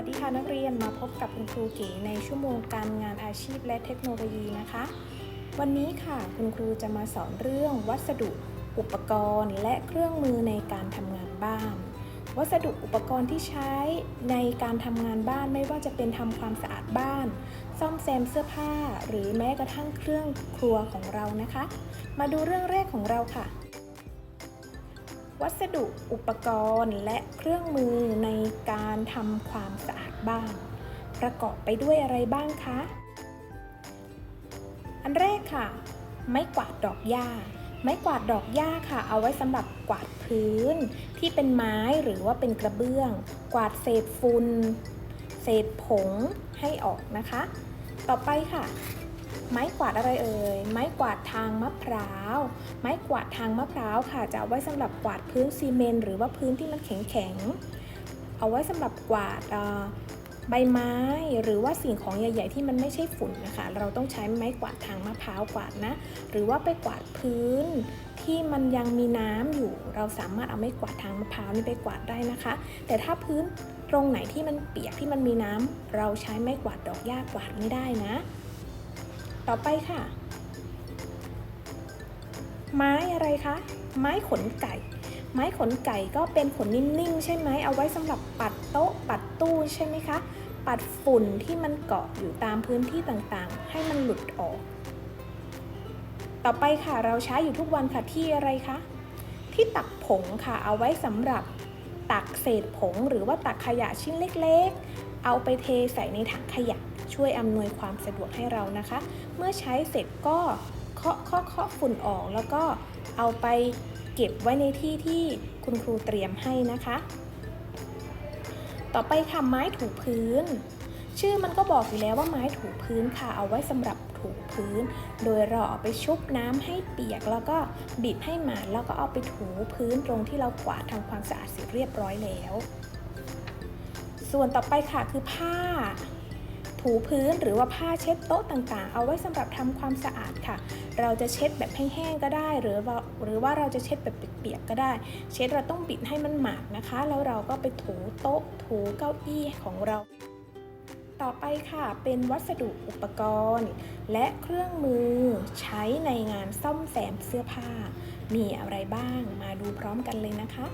วัสดีค่ะนักเรียนมาพบกับคุณครูเก๋ในชั่วโมงการงานอาชีพและเทคโนโลยีนะคะ วันนี้ค่ะคุณครูจะมาสอนเรื่องวัสดุอุปกรณ์ และเครื่องมือในการทำงานบ้าน วัสดุอุปกรณ์ที่ใช้ในการทำงานบ้านไม่ว่าจะเป็นทำความสะอาดบ้าน ซ่อมแซมเสื้อผ้า หรือแม้กระทั่งเครื่องครัวของเรานะคะ มาดูเรื่องแรกของเราค่ะ วัสดุอุปกรณ์และเครื่องมือในการทำความสะอาดบ้าน ประกอบไปด้วยอะไรบ้างคะ อันแรกค่ะ ไม้กวาดดอกหญ้า ไม้กวาดดอกหญ้าค่ะ เอาไว้สำหรับกวาดพื้น ที่เป็นไม้หรือว่าเป็นกระเบื้อง กวาดเศษฝุ่นเศษผงให้ออกนะคะ ต่อไปค่ะ ไม้กวาดอะไรเอ่ย ไม้กวาดทางมะพร้าว ไม้กวาดทางมะพร้าวค่ะ จะเอาไว้สำหรับกวาดพื้นซีเมนต์หรือว่าพื้นที่มันแข็งๆ เอาไว้สำหรับกวาดใบไม้หรือว่าสิ่งของใหญ่ ๆ ที่มันไม่ใช่ฝุ่นนะคะ เราต้องใช้ไม้กวาดทางมะพร้าวกวาดนะ หรือว่าไปกวาดพื้นที่มันยังมีน้ำอยู่ เราสามารถเอาไม้กวาดทางมะพร้าวนี่ไปกวาดได้นะคะ แต่ถ้าพื้นตรงไหนที่มันเปียกที่มันมีน้ำเราใช้ไม้กวาดดอกหญ้ากวาดไม่ได้นะ ต่อไปค่ะ ไม้อะไรคะ ไม้ขนไก่ ไม้ขนไก่ก็เป็นขนนิ่มๆ ใช่ไหม เอาไว้สำหรับปัดโต๊ะ ปัดตู้ใช่ไหมคะ ปัดฝุ่นที่มันเกาะอยู่ตามพื้นที่ต่างๆ ให้มันหลุดออก ต่อไปค่ะ เราใช้อยู่ทุกวันค่ะที่อะไรคะ ที่ตักผงค่ะ เอาไว้สำหรับตักเศษผงหรือว่าตักขยะชิ้นเล็กๆ เอาไปเทใส่ในถังขยะช่วยอำนวยความสะดวกให้เรานะคะ เมื่อใช้เสร็จก็เคาะเคาะเคาะฝุ่นออก แล้วก็เอาไปเก็บไว้ในที่ที่คุณครูเตรียมให้นะคะ ต่อไปค่ะไม้ถูพื้น ชื่อมันก็บอกอยู่แล้วว่าไม้ถูพื้นค่ะเอาไว้สำหรับถูพื้น โดยเราเอาไปชุบน้ำให้เปียก แล้วก็บิดให้หมาดแล้วก็เอาไปถูพื้นตรงที่เรากวาดทำความสะอาดเสร็จเรียบร้อยแล้ว ส่วนต่อไปค่ะคือผ้า ถูพื้นหรือว่าผ้าเช็ดโต๊ะต่างๆ เอาไว้สำหรับทำความสะอาดค่ะ เราจะเช็ดแบบแห้งๆก็ได้ หรือว่าหรือว่าเราจะเช็ดแบบเปียกๆก็ได้ เช็ดเราต้องบิดให้มันหมาดนะคะ แล้วเราก็ไปถูโต๊ะถูเก้าอี้ของเราต่อไปค่ะ เป็นวัสดุอุปกรณ์ และเครื่องมือใช้ในงานซ่อมแซมเสื้อผ้า มีอะไรบ้างมาดูพร้อมกันเลยนะคะ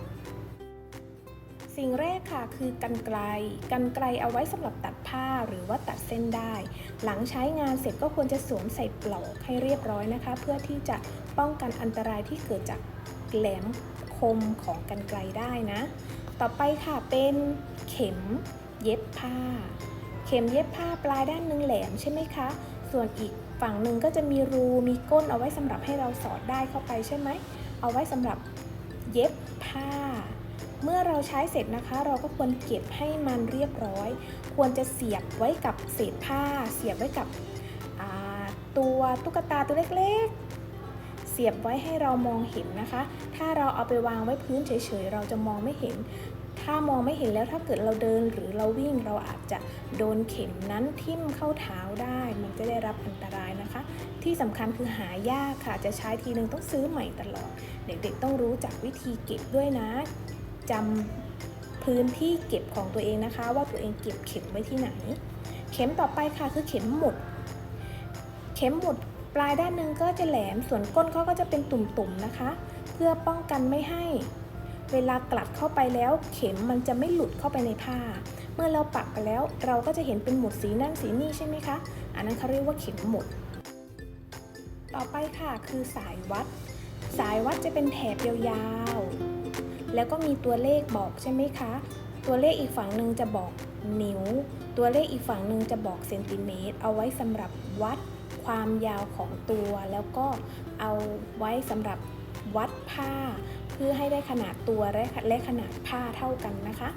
สิ่งแรกค่ะคือกันไกล กันไกลเอาไว้สำหรับตัดผ้าหรือว่าตัดเส้นได้ หลังใช้งานเสร็จก็ควรจะสวมใส่ปลอกให้เรียบร้อยนะคะ เพื่อที่จะป้องกันอันตรายที่เกิดจากแหลมคมของกันไกลได้นะ ต่อไปค่ะเป็นเข็มเย็บผ้า เข็มเย็บผ้าปลายด้านหนึ่งแหลมใช่ไหมคะ ส่วนอีกฝั่งหนึ่งก็จะมีรูมีก้นเอาไว้สำหรับให้เราสอดได้เข้าไปใช่ไหม เอาไว้สำหรับเย็บผ้า เมื่อเราใช้เสร็จนะคะ เราก็ควรเก็บให้มันเรียบร้อย ควรจะเสียบไว้กับเศษผ้า เสียบไว้กับตัวตุ๊กตาตัวเล็กๆ เสียบไว้ให้เรามองเห็นนะคะ ถ้าเราเอาไปวางไว้พื้นเฉยๆ เราจะมองไม่เห็น ถ้ามองไม่เห็นแล้วถ้าเกิดเราเดินหรือเราวิ่งเราอาจจะโดนเข็มนั้นทิ่มเข้าเท้าได้ มันจะได้รับอันตรายนะคะ ที่สำคัญคือหายากค่ะ จะใช้ทีนึงต้องซื้อใหม่ตลอด เด็กๆต้องรู้จักวิธีเก็บด้วยนะ จำพื้นที่เก็บของตัวเองนะคะ ว่าตัวเองเก็บเข็มไว้ที่ไหน เข็มต่อไปค่ะคือเข็มหมุด เข็มหมุดปลายด้านหนึ่งก็จะแหลมส่วนก้นเขาก็จะเป็นตุ่มๆนะคะ เพื่อป้องกันไม่ให้เวลากลัดเข้าไปแล้วเข็มมันจะไม่หลุดเข้าไปในผ้า เมื่อเราปักไปแล้วเราก็จะเห็นเป็นหมุดสีนั่นสีนี่ใช่ไหมคะ อันนั้นเขาเรียกว่าเข็มหมุด ต่อไปค่ะคือสายวัด สายวัดจะเป็นแถบยาวๆ แล้วก็มีตัวเลขบอกใช่ไหมคะ ตัวเลขอีกฝั่งหนึ่งจะบอกนิ้ว ตัวเลขอีกฝั่งหนึ่งจะบอกเซนติเมตร เอาไว้สำหรับวัดความยาวของตัว แล้วก็เอาไว้สำหรับวัดผ้า เพื่อให้ได้ขนาดตัวและแลขนาดผ้าเท่ากันนะคะ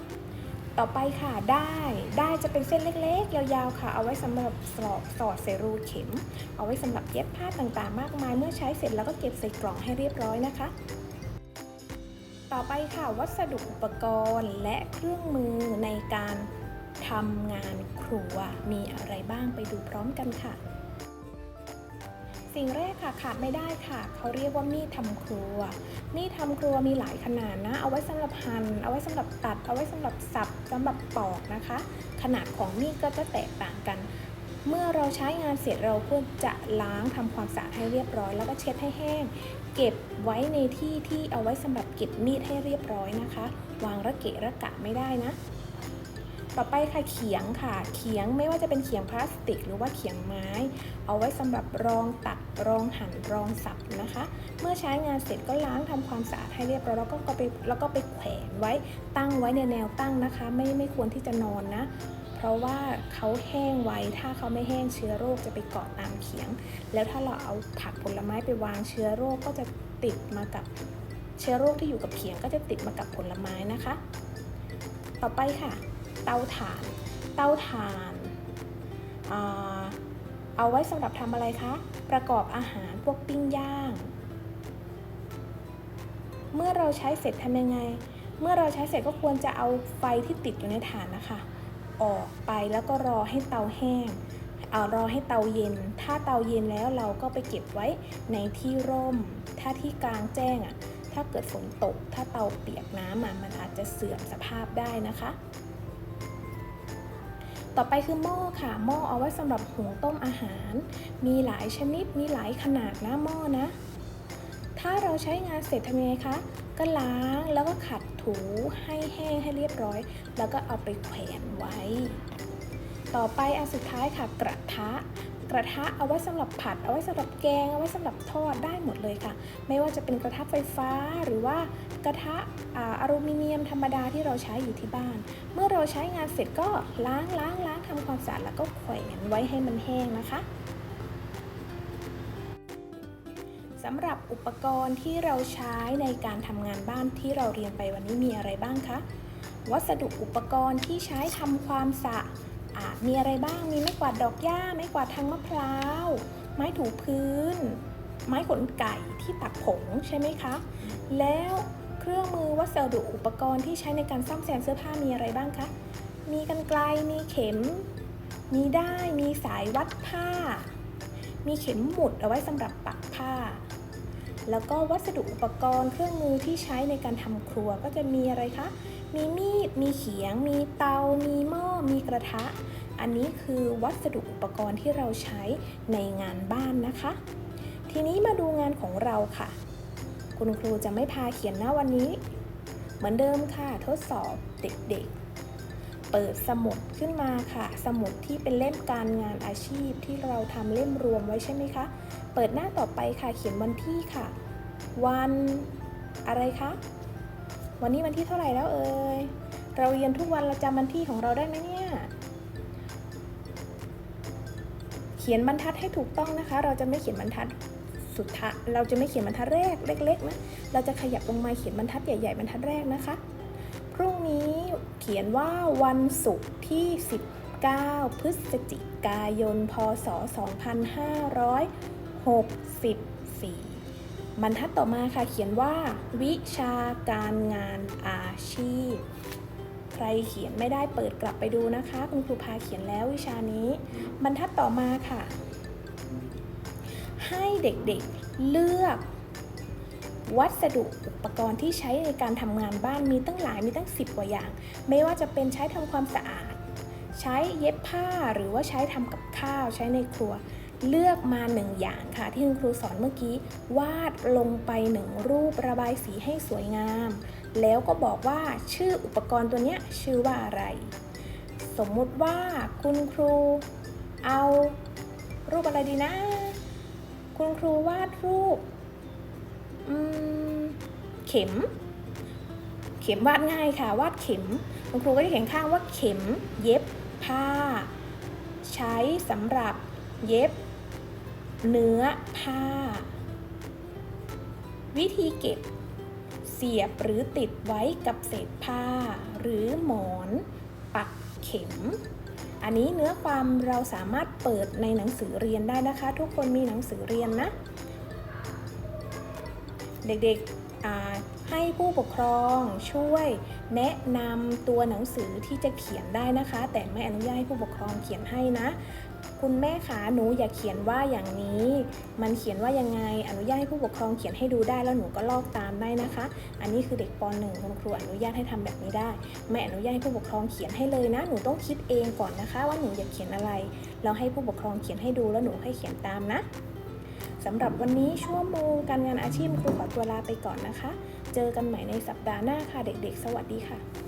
ต่อไปค่ะได้ ได้จะเป็นเส้นเล็กๆ ยาวๆค่ะ เอาไว้สำหรับสอดสอดใส่รูเข็ม เอาไว้สำหรับเย็บผ้าต่างๆ มากมาย เมื่อใช้เสร็จแล้วก็เก็บใส่กล่องให้เรียบร้อยนะคะ ต่อไปค่ะวัสดุอุปกรณ์และเครื่องมือในการทำงานครัวมีอะไรบ้างไปดูพร้อมกันค่ะ สิ่งแรกค่ะขาดไม่ได้ค่ะ เขาเรียกว่ามีดทำครัว มีดทำครัวมีหลายขนาดนะ เอาไว้สำหรับหั่นเอาไว้สำหรับตัด เอาไว้สำหรับสับสำหรับปอกนะคะ ขนาดของมีดก็จะแตกต่างกัน เมื่อเราใช้งานเสร็จเราควรจะล้างทำความสะอาดให้เรียบร้อย แล้วก็เช็ดให้แห้ง เก็บไว้ในที่ที่เอาไว้สำหรับเก็บมีดให้เรียบร้อยนะคะ วางระเกะระกะไม่ได้นะ ต่อไปค่ะเขียงค่ะ เขียงไม่ว่าจะเป็นเขียงพลาสติก หรือว่าเขียงไม้ เอาไว้สำหรับรองตัดรองหั่นรองสับนะคะ เมื่อใช้งานเสร็จก็ล้างทำความสะอาดให้เรียบร้อยแล้วก็ไปแล้วก็ไปแขวนไว้ตั้งไว้ในแนวตั้งนะคะ ไม่ไม่ควรที่จะนอนนะ เพราะว่าเขาแห้งไว้ ถ้าเขาไม่แห้งเชื้อโรคจะไปเกาะตามเขียง แล้วถ้าเราเอาผักผลไม้ไปวางเชื้อโรคก็จะติดมากับเชื้อโรคที่อยู่กับเขียงก็จะติดมากับผลไม้นะคะ ต่อไปค่ะ เตาถ่าน เตาถ่านเอาไว้สำหรับทำอะไรคะ ประกอบอาหารพวกปิ้งย่าง เมื่อเราใช้เสร็จทำยังไง เมื่อเราใช้เสร็จก็ควรจะเอาไฟที่ติดอยู่ในถ่านนะคะ ออกไปแล้วก็รอให้เตาแห้งเอารอให้เตาเย็น ถ้าเตาเย็นแล้วเราก็ไปเก็บไว้ในที่ร่ม ถ้าที่กลางแจ้งอะ่ะ ถ้าเกิดฝนตก ถ้าเตาเปียกน้ำอะมันอาจจะเสื่อมสภาพได้นะคะ ต่อไปคือหม้อค่ะ หม้อเอาไว้สำหรับหุงต้มอาหาร มีหลายชนิด มีหลายขนาดนะหม้อนะ ถ้าเราใช้งานเสร็จทำยังไงคะ ก็ล้างแล้วก็ขัดถูให้แห้งให้เรียบร้อย แล้วก็เอาไปแขวนไว้ ต่อไปอันสุดท้ายค่ะกระทะกระทะเอาไว้สำหรับผัด เอาไว้สำหรับแกง เอาไว้สำหรับทอดได้หมดเลยค่ะ ไม่ว่าจะเป็นกระทะไฟฟ้าหรือว่ากระทะอ่าอลูมิเนียมธรรมดาที่เราใช้อยู่ที่บ้าน เมื่อเราใช้งานเสร็จก็ล้างล้างล้างทำความสะอาดแล้วก็แขวนไว้ให้มันแห้งนะคะ สำหรับอุปกรณ์ที่เราใช้ในการทำงานบ้านที่เราเรียนไปวันนี้มีอะไรบ้างคะ วัสดุอุปกรณ์ที่ใช้ทำความสะอาดมีอะไรบ้าง มีไม้กวาดดอกหญ้า ไม้กวาดทางมะพร้าว ไม้ถูพื้น ไม้ขนไก่ที่ตักผงใช่ไหมคะ แล้วเครื่องมือวัสดุอุปกรณ์ที่ใช้ในการซ่อมแซมเสื้อผ้ามีอะไรบ้างคะ มีกันไกล มีเข็ม มีได้ายมีสายวัดผ้า มีเข็มหมุดเอาไว้สำหรับปักผ้า แล้วก็วัสดุอุปกรณ์เครื่องมือที่ใช้ในการทำครัวก็จะมีอะไรคะ มีมีด มีเขียง มีเตา มีหม้อ มีกระทะ อันนี้คือวัสดุอุปกรณ์ที่เราใช้ในงานบ้านนะคะ ทีนี้มาดูงานของเราค่ะ คุณครูจะไม่พาเขียนหน้าวันนี้ เหมือนเดิมค่ะทดสอบเด็กๆ เปิดสมุดขึ้นมาค่ะ สมุดที่เป็นเล่มการงานอาชีพที่เราทำเล่มรวมไว้ใช่ไหมคะ เปิดหน้าต่อไปค่ะ เขียนวันที่ค่ะ วันอะไรคะ วันนี้วันที่เท่าไหร่แล้วเอ่ย เราเรียนทุกวันเราจำวันที่ของเราได้ไหมเนี่ย เขียนบรรทัดให้ถูกต้องนะคะ เราจะไม่เขียนบรรทัดสุดท้ายเราจะไม่เขียนบรรทัดแรกเล็กๆนะ เราจะขยับลงมาเขียนบรรทัดใหญ่ๆบรรทัดแรกนะคะ พรุ่งนี้เขียนว่าวันศุกร์ที่ 19 พฤศจิกายน พศ 64 บรรทัดต่อมาค่ะเขียนว่า วิชาการงานอาชีพ ใครเขียนไม่ได้เปิดกลับไปดูนะคะ คุณครูพาเขียนแล้ววิชานี้ บรรทัดต่อมาค่ะ ให้เด็กๆเลือกวัสดุอุปกรณ์ที่ใช้ในการทำงานบ้านมีตั้งหลายมีตั้ง 10 กว่าอย่าง ไม่ว่าจะเป็นใช้ทำความสะอาด ใช้เย็บผ้าหรือว่าใช้ทำกับข้าวใช้ในครัว เลือกมาหนึ่งอย่างค่ะ ที่คุณครูสอนเมื่อกี้ วาดลงไปหนึ่งรูประบายสีให้สวยงาม แล้วก็บอกว่าชื่ออุปกรณ์ตัวนี้ชื่อว่าอะไร สมมุติว่าคุณครูเอารูปอะไรดีนะ คุณครูวาดรูปเข็ม เข็มวาดง่ายค่ะ วาดเข็ม คุณครูก็จะเขียนข้างว่าเข็ม เย็บผ้า ใช้สำหรับเย็บ เนื้อผ้า วิธีเก็บ เสียบหรือติดไว้กับเศษผ้า หรือหมอน ปักเข็ม อันนี้เนื้อความเราสามารถเปิดในหนังสือเรียนได้นะคะ ทุกคนมีหนังสือเรียนนะ เด็กๆ ให้ผู้ปกครองช่วยแนะนำตัวหนังสือที่จะเขียนได้นะคะ แต่ไม่อนุญาตให้ผู้ปกครองเขียนให้นะ คุณแม่คะหนูอย่าเขียนว่าอย่างนี้ มันเขียนว่ายังไง อนุญาตให้ผู้ปกครองเขียนให้ดูได้แล้วหนูก็ลอกตามได้นะคะ อันนี้คือเด็กป .1 คุณครูอนุญาตให้ทำแบบนี้ได้ ไม่อนุญาตให้ผู้ปกครองเขียนให้เลยนะ หนูต้องคิดเองก่อนนะคะ ว่าหนูอยากเขียนอะไรแล้วให้ผู้ปกครองเขียนให้ดูแล้วหนูให้เขียนตามนะ สำหรับวันนี้ชั่วโมงการงานอาชีพครูขอตัวลาไปก่อนนะคะ เจอกันใหม่ในสัปดาห์หน้าค่ะเด็กๆ สวัสดีค่ะ